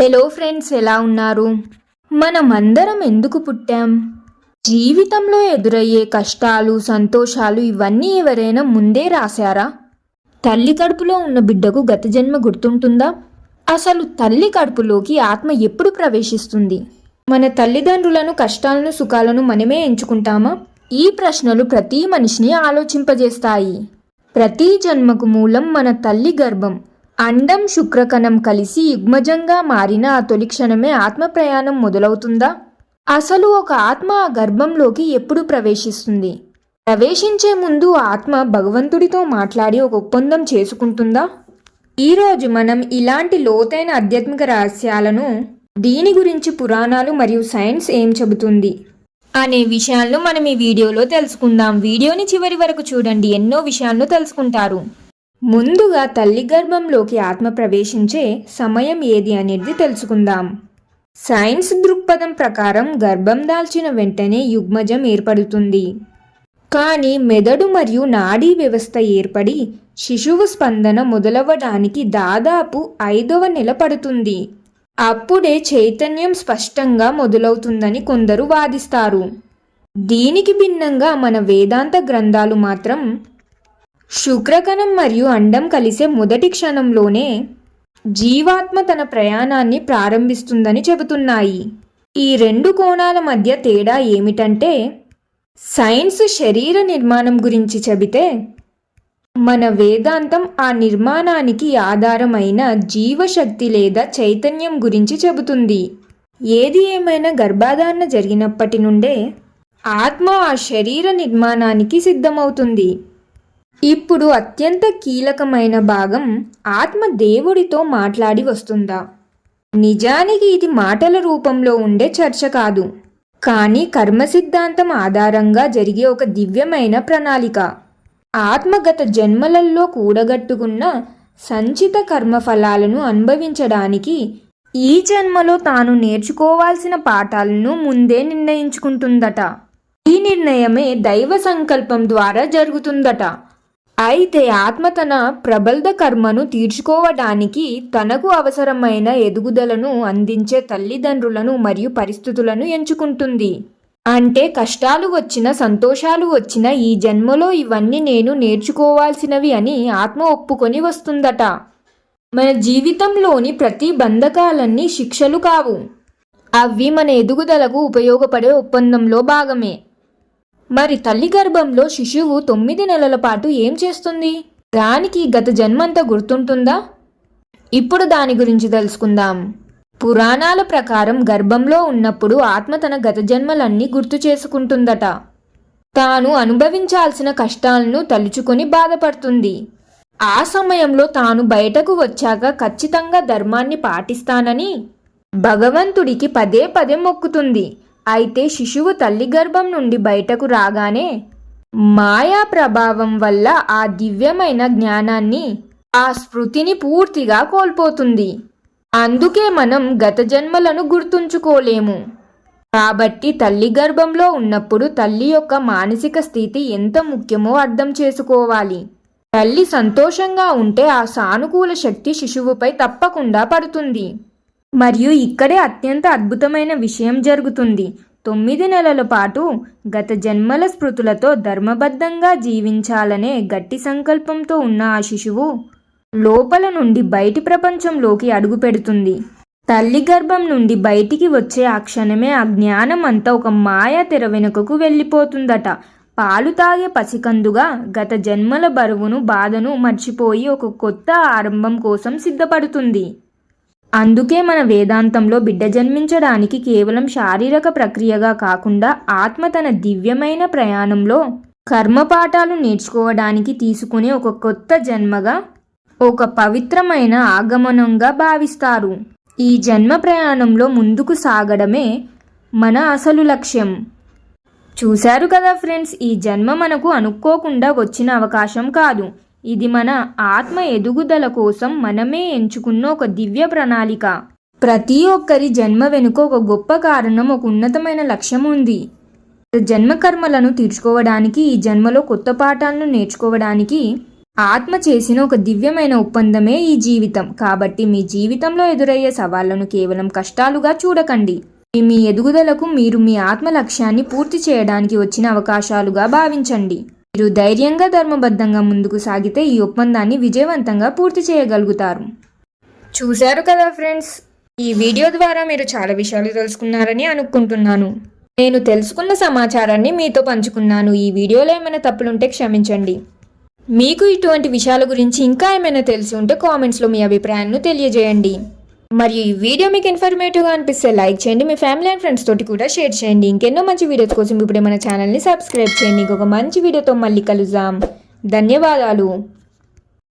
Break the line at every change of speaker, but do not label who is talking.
Hello friends ఎలా ఉన్నారు? మనమందరం ఎందుకు పుట్టాం? జీవితంలో ఎదురయ్యే కష్టాలు సంతోషాలు ఇవన్నీ ఎవరైనా ముందే రాశారా? తల్లి కడుపులో ఉన్న బిడ్డకు గత జన్మ గుర్తుంటుందా? అసలు తల్లి కడుపులోకి ఆత్మ ఎప్పుడు ప్రవేశిస్తుంది? మన తల్లిదండ్రులను కష్టాలను సుఖాలను మనమే ఎంచుకుంటామా? ఈ ప్రశ్నలు ప్రతి మనిషిని ఆలోచింపజేస్తాయి. ప్రతి జన్మకు మూలం మన తల్లి గర్భం. అండం శుక్రకణం కలిసి యుగ్మజంగా మారిన ఆ తొలి క్షణమే ఆత్మ ప్రయాణం మొదలవుతుందా? అసలు ఒక ఆత్మ ఆ గర్భంలోకి ఎప్పుడు ప్రవేశిస్తుంది? ప్రవేశించే ముందు ఆత్మ భగవంతుడితో మాట్లాడి ఒక ఒప్పందం చేసుకుంటుందా? ఈరోజు మనం ఇలాంటి లోతైన ఆధ్యాత్మిక రహస్యాలను దీని గురించి పురాణాలు మరియు సైన్స్ ఏం చెబుతుంది? అనే విషయాలను మనం ఈ వీడియోలో తెలుసుకుందాం. వీడియోని చివరి వరకు చూడండి. ఎన్నో విషయాలను తెలుసుకుంటారు. ముందుగా తల్లి గర్భంలోకి ఆత్మ ప్రవేశించే సమయం ఏది అనేది తెలుసుకుందాం. సైన్స్ దృక్పథం ప్రకారం గర్భం దాల్చిన వెంటనే యుగ్మజం ఏర్పడుతుంది. కానీ మెదడు మరియు నాడీ వ్యవస్థ ఏర్పడి శిశువు స్పందన మొదలవ్వడానికి దాదాపు ఐదవ నెల పడుతుంది. అప్పుడే చైతన్యం స్పష్టంగా మొదలవుతుందని కొందరు వాదిస్తారు. దీనికి భిన్నంగా మన వేదాంత గ్రంథాలు మాత్రం శుక్రకణం మరియు అండం కలిసే మొదటి క్షణంలోనే జీవాత్మ తన ప్రయాణాన్ని ప్రారంభిస్తుందని చెబుతున్నాయి. ఈ రెండు కోణాల మధ్య తేడా ఏమిటంటే సైన్స్ శరీర నిర్మాణం గురించి చెబితే మన వేదాంతం ఆ నిర్మాణానికి ఆధారమైన జీవశక్తి లేదా చైతన్యం గురించి చెబుతుంది. ఏది ఏమైనా గర్భాధారణ జరిగినప్పటి నుండే ఆత్మ ఆ శరీర నిర్మాణానికి సిద్ధమవుతుంది. ఇప్పుడు అత్యంత కీలకమైన భాగం ఆత్మ దేవుడితో మాట్లాడి వస్తుందా? నిజానికి ఇది మాటల రూపంలో ఉండే చర్చ కాదు. కానీ కర్మ సిద్ధాంతం ఆధారంగా జరిగే ఒక దివ్యమైన ప్రణాళిక. ఆత్మగత జన్మలలో కూడగట్టుకున్న సంచిత కర్మఫలాలను అనుభవించడానికి ఈ జన్మలో తాను నేర్చుకోవాల్సిన పాఠాలను ముందే నిర్ణయించుకుంటుందట. ఈ నిర్ణయమే దైవ సంకల్పం ద్వారా జరుగుతుందట. అయితే ఆత్మ తన ప్రబల్ధ కర్మను తీర్చుకోవడానికి తనకు అవసరమైన ఎదుగుదలను అందించే తల్లిదండ్రులను మరియు పరిస్థితులను ఎంచుకుంటుంది. అంటే కష్టాలు వచ్చిన సంతోషాలు వచ్చిన ఈ జన్మలో ఇవన్నీ నేను నేర్చుకోవాల్సినవి అని ఆత్మ ఒప్పుకొని వస్తుందట. మన జీవితంలోని ప్రతి బంధకాలన్నీ శిక్షలు కావు. అవి మన ఎదుగుదలకు ఉపయోగపడే ఒప్పందంలో భాగమే. మరి తల్లి గర్భంలో శిశువు తొమ్మిది నెలల పాటు ఏం చేస్తుంది? దానికి గత జన్మంతా గుర్తుంటుందా? ఇప్పుడు దాని గురించి తెలుసుకుందాం. పురాణాల ప్రకారం గర్భంలో ఉన్నప్పుడు ఆత్మ తన గత జన్మలన్నీ గుర్తు చేసుకుంటుందట. తాను అనుభవించాల్సిన కష్టాలను తలుచుకొని బాధపడుతుంది. ఆ సమయంలో తాను బయటకు వచ్చాక ఖచ్చితంగా ధర్మాన్ని పాటిస్తానని భగవంతుడికి పదే పదే మొక్కుతుంది. అయితే శిశువు తల్లి గర్భం నుండి బయటకు రాగానే మాయా ప్రభావం వల్ల ఆ దివ్యమైన జ్ఞానాన్ని ఆ స్మృతిని పూర్తిగా కోల్పోతుంది. అందుకే మనం గత జన్మలను గుర్తుంచుకోలేము. కాబట్టి తల్లి గర్భంలో ఉన్నప్పుడు తల్లి యొక్క మానసిక స్థితి ఎంత ముఖ్యమో అర్థం చేసుకోవాలి. తల్లి సంతోషంగా ఉంటే ఆ సానుకూల శక్తి శిశువుపై తప్పకుండా పడుతుంది. మరియు ఇక్కడే అత్యంత అద్భుతమైన విషయం జరుగుతుంది. తొమ్మిది నెలల పాటు గత జన్మల స్మృతులతో ధర్మబద్ధంగా జీవించాలనే గట్టి సంకల్పంతో ఉన్న ఆ శిశువు లోపల నుండి బయటి ప్రపంచంలోకి అడుగుపెడుతుంది తల్లి గర్భం నుండి బయటికి వచ్చే ఆ క్షణమే ఆ జ్ఞానం అంతా ఒక మాయా తెర వెనుకకు వెళ్ళిపోతుందట. పాలు తాగే పసికందుగా గత జన్మల బరువును బాధను మర్చిపోయి ఒక కొత్త ఆరంభం కోసం సిద్ధపడుతుంది. అందుకే మన వేదాంతంలో బిడ్డ జన్మించడానికి కేవలం శారీరక ప్రక్రియగా కాకుండా ఆత్మ తన దివ్యమైన ప్రయాణంలో కర్మపాఠాలు నేర్చుకోవడానికి తీసుకునే ఒక కొత్త జన్మగా ఒక పవిత్రమైన ఆగమనంగా భావిస్తారు. ఈ జన్మ ప్రయాణంలో ముందుకు సాగడమే మన అసలు లక్ష్యం. చూశారు కదా ఫ్రెండ్స్ ఈ జన్మ మనకు అనుకోకుండా వచ్చిన అవకాశం కాదు. ఇది మన ఆత్మ ఎదుగుదల కోసం మనమే ఎంచుకున్న ఒక దివ్య ప్రణాళిక. ప్రతి ఒక్కరి జన్మ వెనుక ఒక గొప్ప కారణం ఒక ఉన్నతమైన లక్ష్యం ఉంది. జన్మకర్మలను తీర్చుకోవడానికి ఈ జన్మలో కొత్త పాఠాలను నేర్చుకోవడానికి ఆత్మ చేసిన ఒక దివ్యమైన ఒప్పందమే ఈ జీవితం. కాబట్టి మీ జీవితంలో ఎదురయ్యే సవాళ్ళను కేవలం కష్టాలుగా చూడకండి. మీ ఎదుగుదలకు మీరు మీ ఆత్మ లక్ష్యాన్ని పూర్తి చేయడానికి వచ్చిన అవకాశాలుగా భావించండి. మీరు ధైర్యంగా ధర్మబద్ధంగా ముందుకు సాగితే ఈ ఒప్పందాన్ని విజయవంతంగా పూర్తి చేయగలుగుతారు. చూశారు కదా ఫ్రెండ్స్? ఈ వీడియో ద్వారా మీరు చాలా విషయాలు తెలుసుకున్నారని అనుకుంటున్నాను. నేను తెలుసుకున్న సమాచారాన్ని మీతో పంచుకున్నాను. ఈ వీడియోలో ఏమైనా తప్పులుంటే క్షమించండి. మీకు ఇటువంటి విషయాల గురించి ఇంకా ఏమైనా తెలిసి ఉంటే కామెంట్స్లో మీ అభిప్రాయాన్ని తెలియజేయండి. మరియు ఈ వీడియో మీకు ఇన్ఫర్మేటివ్గా అనిపిస్తే లైక్ చేయండి మీ ఫ్యామిలీ అండ్ ఫ్రెండ్స్ తోటి కూడా షేర్ చేయండి. ఇంకెన్నో మంచి వీడియోస్ కోసం ఇప్పుడే మన ఛానల్ని సబ్స్క్రైబ్ చేయండి. ఇంకొక మంచి వీడియోతో మళ్ళీ కలుద్దాం. ధన్యవాదాలు.